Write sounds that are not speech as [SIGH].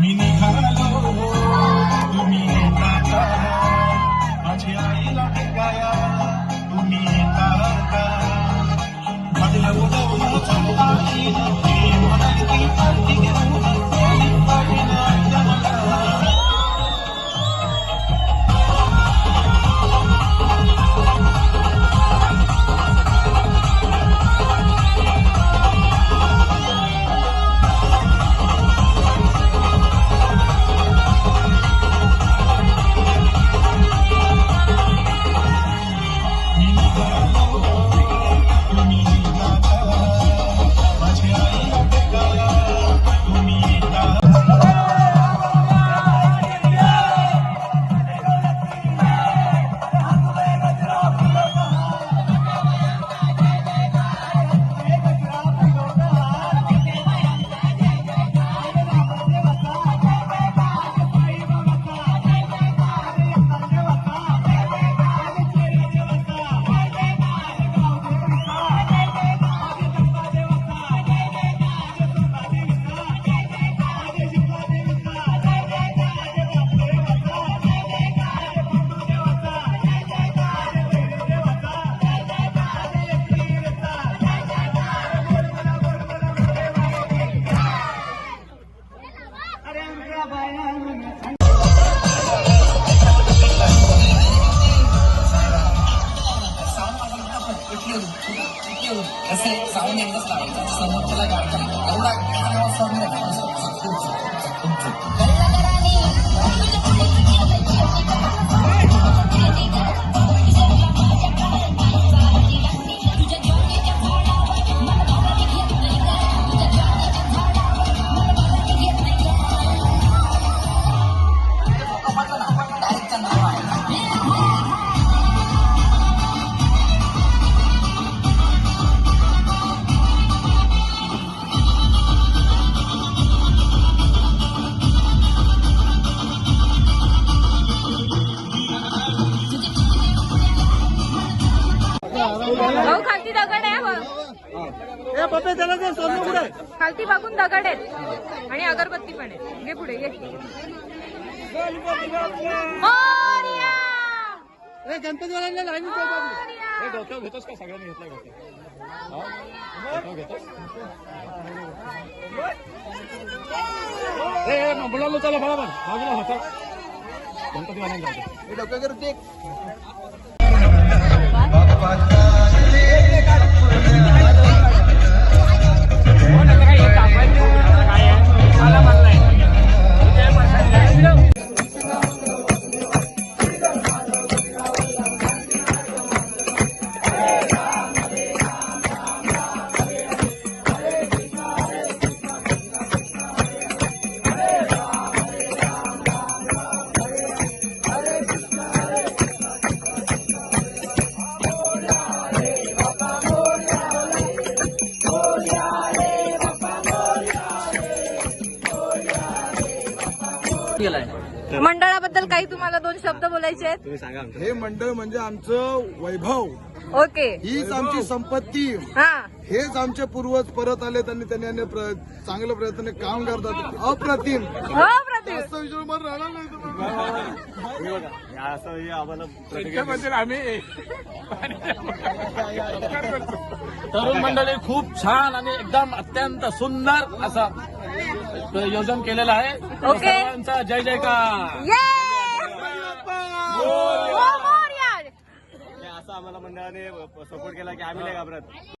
Mini খালো তুমি তারা আজ আইলা গায়া তুমি That's it. पप्पे त्याला सोनं कुठे? खालती बघून दगड आहेत आणि अगरबत्ती पण आहे घे पुढे घे! ए गणपतीवाल्यांना बाबू. मोरया! डोक्यावर घेतोस का सगळ्यांनी घेतलाय का डोक्यावर घेतोस मुलांना चला बरोबर बाजूला होता गणपती वाल्यांना हे डोक्यावर मंडळाबद्दल काही तुम्हाला दोन शब्द बोलायचे आहेत? हे मंडळ म्हणजे आमचं वैभव. ओके. हीच आमची संपत्ती हा. हेच आमचे पूर्वज परत आले त्यांनी त्यांनी प्र- चांगल्या प्रयत्नाने काम करतात. अप्रतिम. हो प्रदीप जास्त विषय मला राहणार नाही तुम्हाला. त्याच्याबद्दल आम्ही [LAUGHS] तरुण मंडळी खूप छान आणि एकदम अत्यंत सुंदर असा योजन केलेलं आहे. ओके. सर्वांचा जय जयकार. ये हो, मोरया! असं आम्हाला मंडळाने सपोर्ट केला की आम्ही नाही घाबरत.